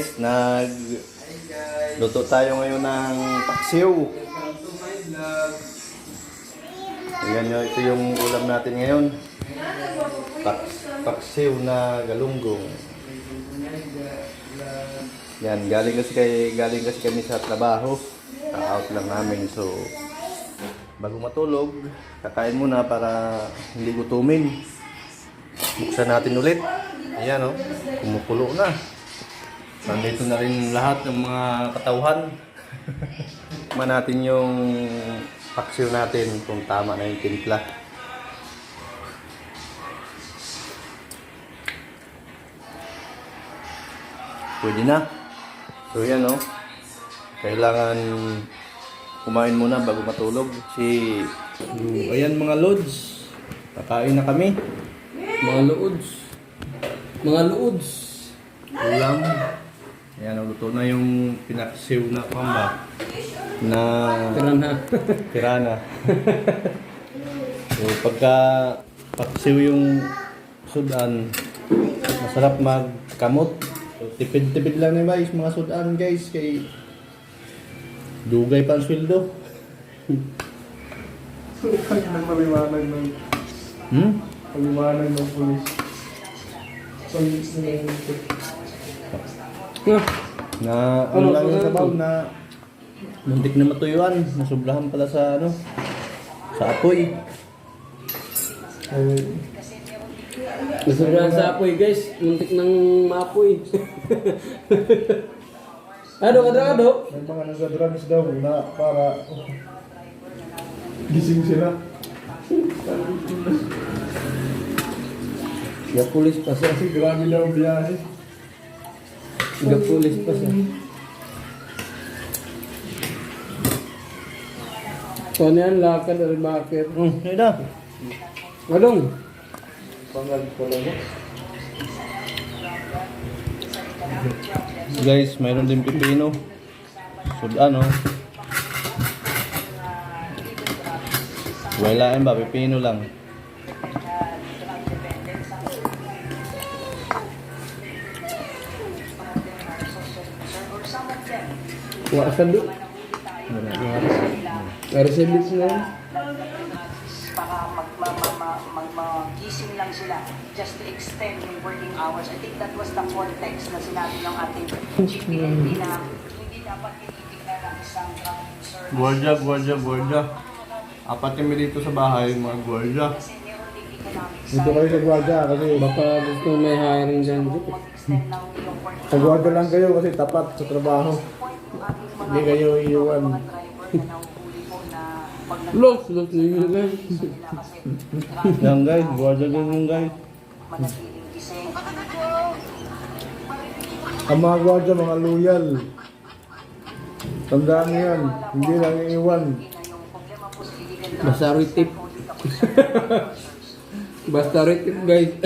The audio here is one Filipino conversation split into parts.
guys, nag luto tayo ngayon ng paksiw. Ayan yun, ito yung ulam natin ngayon. Paks, paksiw na galunggong. Yan, galing kasi kay galing kasi kami sa trabaho. Ka-out lang namin so bago matulog, kakain muna para hindi gutumin. Buksan natin ulit. Ayan oh, kumukulo na. Nandito na rin lahat ng mga katauhan. Tikman natin yung paksiw natin kung tama na yung timpla. Pwede na. So yan oh. Kailangan kumain muna bago matulog. Si ayan mga lods. Kakain na kami. Mga loods. Mga loods. Ulam. Ayan, luto na yung pinaksiw na kamba na Tira na. pirana. so pagka paksiw yung sudan, masarap magkamot. So, tipid-tipid lang na guys, mga sudan guys, kay dugay pa ang sweldo. Ang nagpaliwanag ng Hmm? paliwanag ng pulis. Pulis na yung Na ano Ano, lang yung ano, sabaw ano? na muntik na matuyuan, nasobrahan pala sa ano, sa apoy. Ay, Nasobrahan sa apoy guys. Muntik ng maapoy. Ado, ado, ado. may mga nasa-drugs daw na para gising sila. Ya pulis pa siya. Kasi grabe daw biyahe. Ya pulis pa siya. So ano yan, lakad or bakit? Hmm, yun na. Adong. Pangag pala mo. Guys, mayroon din pipino. Sudan, oh. Wala yan ba? Pipino lang. Wala sa do. Nareservis na yan. baka mag, mag, mag, mag, mag, magising lang sila just to extend yung working hours. I think that was the context na sinabi ng ating chief PNP na hindi dapat tinitignan ng isang traffic service. Guardia, guardia, guardia. Apat kami dito sa bahay, mga economic Dito kayo sa gwardiya kasi Baka gusto may hiring dyan. sa gwardiya lang kayo kasi tapat sa trabaho. Hindi kayo iiwan. mga driver na nahuhuli po na pag Los, los na yun guys. nila kasi Yan guys, guardia din yung guys. manatiling gising. Ang mga gwardiya, mga loyal. Tandaan niyo yan. Hindi lang iiwan. Na yung problema po sa illegal Basta retip. Basta retip guys. It's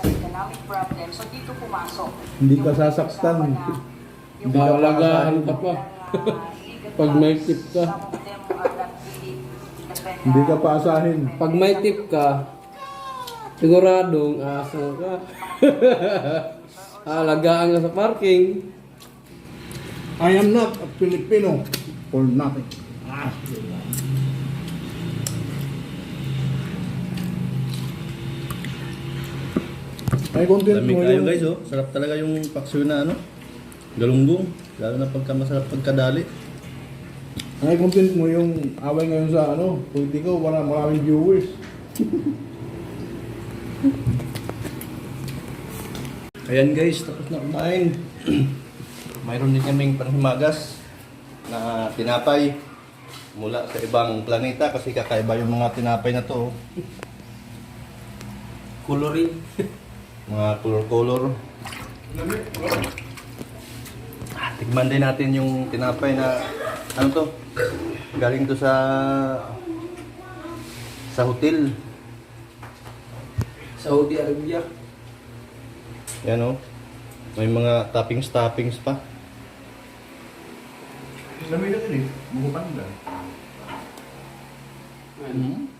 an economic problem. So dito pumasok. Hindi ka sasaktan. Yung Hindi ka Baalagaan ka pa. Pag may tip ka. Hindi ka paasahin. Pag may tip ka, siguradong asa ka. Alagaan ka sa parking. I am not a Filipino for nothing. May content Lamig mo kayo yung guys, oh. Sarap talaga yung paksiw na ano. Galunggong. Lalo na pagka masarap pagkadali. May content mo yung away ngayon sa ano, politiko, wala maraming viewers. Ayan guys, tapos na kumain. Mayroon din kaming panghimagas na tinapay mula sa ibang planeta kasi kakaiba yung mga tinapay na to. oh. Coloring. Mga color-color. Tigman din natin yung tinapay na ano to? Galing to sa sa hotel. Saudi Arabia. Yan oh. May mga toppings-toppings pa. Lamig na din eh. Buko panda. Ano?